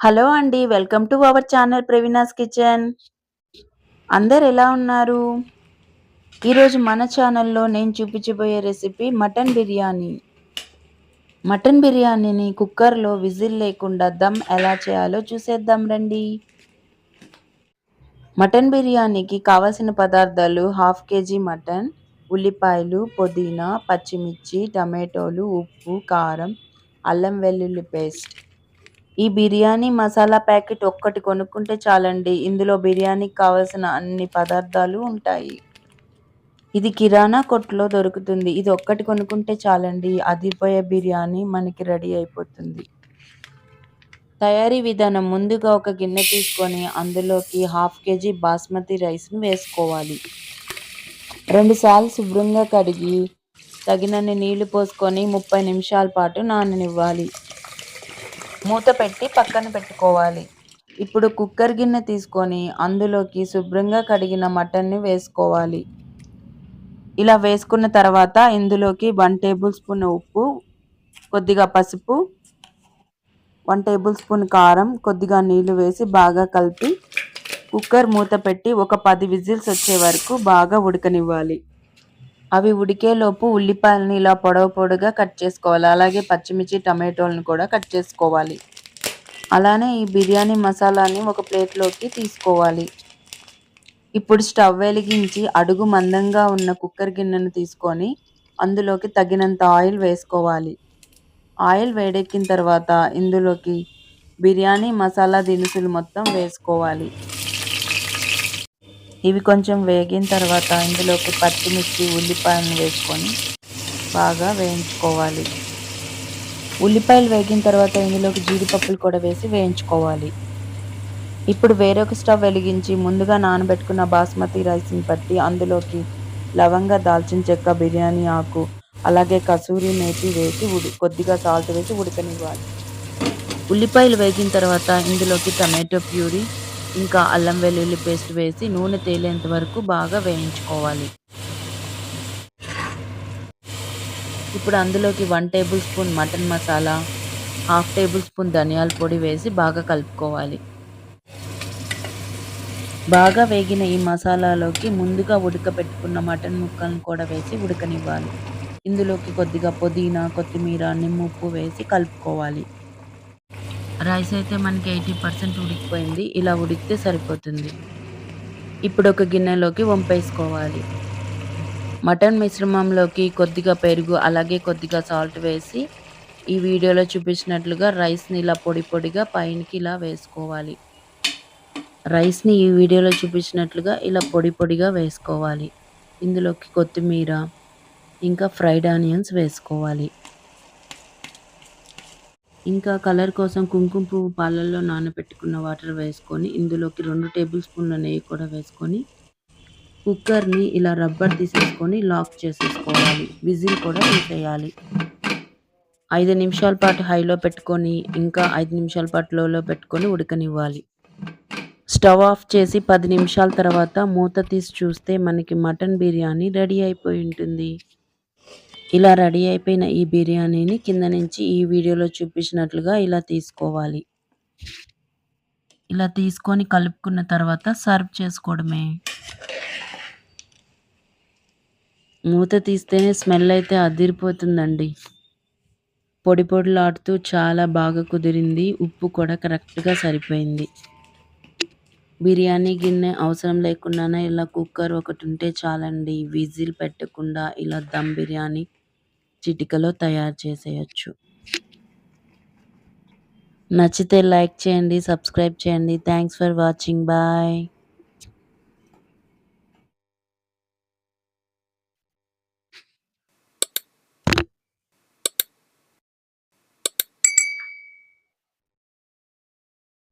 Hello అండి. Welcome to our channel Praveena's kitchen. అందరు ఎలా ఉన్నారు? ఈరోజు మన ఛానల్‌లో నేను చూపించబోయే రెసిపీ మటన్ బిర్యానీ. మటన్ బిర్యానీని కుక్కర్‌లో విజిల్ లేకుండా దమ్ ఎలా చేయాలో చూసేద్దాం రండి. మటన్ బిర్యానీకి కావలసిన పదార్థాలు హాఫ్ కేజీ మటన్, ఉల్లిపాయలు, పుదీనా, పచ్చిమిర్చి, టమాటోలు, ఉప్పు, కారం, అల్లం వెల్లుల్లి పేస్ట్. ఈ బిర్యానీ మసాలా ప్యాకెట్ ఒక్కటి కొనుక్కుంటే చాలండి. ఇందులో బిర్యానీకి కావలసిన అన్ని పదార్థాలు ఉంటాయి. ఇది కిరాణా కొట్టులో దొరుకుతుంది. ఇది ఒక్కటి కొనుక్కుంటే చాలండి. అదిరిపోయే బిర్యానీ మనకి రెడీ అయిపోతుంది. తయారీ విధానం ముందుగా ఒక గిన్నె తీసుకొని అందులోకి హాఫ్ కేజీ బాస్మతి రైస్ను వేసుకోవాలి. రెండుసార్లు శుభ్రంగా కడిగి తగినన్ని నీళ్ళు పోసుకొని ముప్పై నిమిషాల పాటు నాననివ్వాలి. మూత పెట్టి పక్కన పెట్టుకోవాలి. ఇప్పుడు కుక్కర్ గిన్నె తీసుకొని అందులోకి శుభ్రంగా కడిగిన మటన్‌ని వేసుకోవాలి. ఇలా వేసుకున్న తర్వాత ఇందులోకి వన్ టేబుల్ స్పూన్ ఉప్పు, కొద్దిగా పసుపు, వన్ టేబుల్ స్పూన్ కారం, కొద్దిగా నీళ్ళు వేసి బాగా కలిపి కుక్కర్ మూత పెట్టి ఒక పది విజిల్స్ వచ్చే వరకు బాగా ఉడకనివ్వాలి. అవి ఉడికేలోపు ఉల్లిపాయలని ఇలా పొడవు పొడుగా కట్ చేసుకోవాలి. అలాగే పచ్చిమిర్చి, టమాటోలను కూడా కట్ చేసుకోవాలి. అలానే ఈ బిర్యానీ మసాలాని ఒక ప్లేట్లోకి తీసుకోవాలి. ఇప్పుడు స్టవ్ వెలిగించి అడుగు మందంగా ఉన్న కుక్కర్ గిన్నెను తీసుకొని అందులోకి తగినంత ఆయిల్ వేసుకోవాలి. ఆయిల్ వేడెక్కిన తర్వాత ఇందులోకి బిర్యానీ మసాలా దినుసులు మొత్తం వేసుకోవాలి. ఇవి కొంచెం వేగిన తర్వాత ఇందులోకి పచ్చిమిర్చి, ఉల్లిపాయలను వేసుకొని బాగా వేయించుకోవాలి. ఉల్లిపాయలు వేగిన తర్వాత ఇందులోకి జీడిపప్పులు కూడా వేసి వేయించుకోవాలి. ఇప్పుడు వేరొక స్టవ్ వెలిగించి ముందుగా నానబెట్టుకున్న బాస్మతి రైస్‌ని పట్టి అందులోకి లవంగ, దాల్చిన చెక్క, బిర్యానీ ఆకు, అలాగే కసూరి మేతి వేసి ఉడి కొద్దిగా సాల్ట్ వేసి ఉడకనివ్వాలి. ఉల్లిపాయలు వేగిన తర్వాత ఇందులోకి టమాటో ప్యూరీ, ఇంకా అల్లం వెల్లుల్లి పేస్ట్ వేసి నూనె తేలేంత వరకు బాగా వేయించుకోవాలి. ఇప్పుడు అందులోకి one tablespoon mutton masala, half tablespoon ధనియాల పొడి వేసి బాగా కలుపుకోవాలి. బాగా వేగిన ఈ మసాలాలోకి ముందుగా ఉడకబెట్టుకున్న మటన్ ముక్కలను కూడా వేసి ఉడకనివ్వాలి. ఇందులోకి కొద్దిగా పుదీనా, కొత్తిమీర, నిమ్ముప్పు వేసి కలుపుకోవాలి. రైస్ అయితే మనకి ఎయిటీ పర్సెంట్ ఉడికిపోయింది. ఇలా ఉడికితే సరిపోతుంది. ఇప్పుడు ఒక గిన్నెలోకి వంపేసుకోవాలి. మటన్ మిశ్రమంలోకి కొద్దిగా పెరుగు, అలాగే కొద్దిగా సాల్ట్ వేసి ఈ వీడియోలో చూపించినట్లుగా రైస్‌ని ఇలా పొడి పొడిగా పైనకి ఇలా వేసుకోవాలి. రైస్‌ని ఈ వీడియోలో చూపించినట్లుగా ఇలా పొడి పొడిగా వేసుకోవాలి. ఇందులోకి కొత్తిమీర, ఇంకా ఫ్రైడ్ ఆనియన్స్ వేసుకోవాలి. ఇంకా కలర్ కోసం కుంకుమ పువ్వు పాలల్లో నానబెట్టుకున్న వాటర్ వేసుకొని ఇందులోకి రెండు టేబుల్ స్పూన్ల నెయ్యి కూడా వేసుకొని కుక్కర్‌ని ఇలా రబ్బర్ తీసేసుకొని లాక్ చేసేసుకోవాలి. విజిల్ కూడా తీసేయాలి. ఐదు నిమిషాల పాటు హైలో పెట్టుకొని ఇంకా ఐదు నిమిషాల పాటు లోలో పెట్టుకొని ఉడకనివ్వాలి. స్టవ్ ఆఫ్ చేసి పది నిమిషాల తర్వాత మూత తీసి చూస్తే మనకి మటన్ బిర్యానీ రెడీ అయిపోయి ఉంటుంది. ఇలా రెడీ అయిపోయిన ఈ బిర్యానీని కింద నుంచి ఈ వీడియోలో చూపించినట్లుగా ఇలా తీసుకోవాలి. ఇలా తీసుకొని కలుపుకున్న తర్వాత సర్వ్ చేసుకోవడమే. మూత తీస్తేనే స్మెల్ అయితే అదిరిపోతుందండి. పొడి పొడిలాడుతూ చాలా బాగా కుదిరింది. ఉప్పు కూడా కరెక్ట్‌గా సరిపోయింది. బిర్యానీ గిన్నె అవసరం లేకుండానే ఇలా కుక్కర్ ఒకటి ఉంటే చాలండి. విజిల్ పెట్టకుండా ఇలా దమ్ బిర్యానీ చిటికలో తయారు చేసేయొచ్చు. నచ్చితే లైక్ చేయండి, సబ్స్క్రైబ్ చేయండి. Thanks for watching. బాయ్.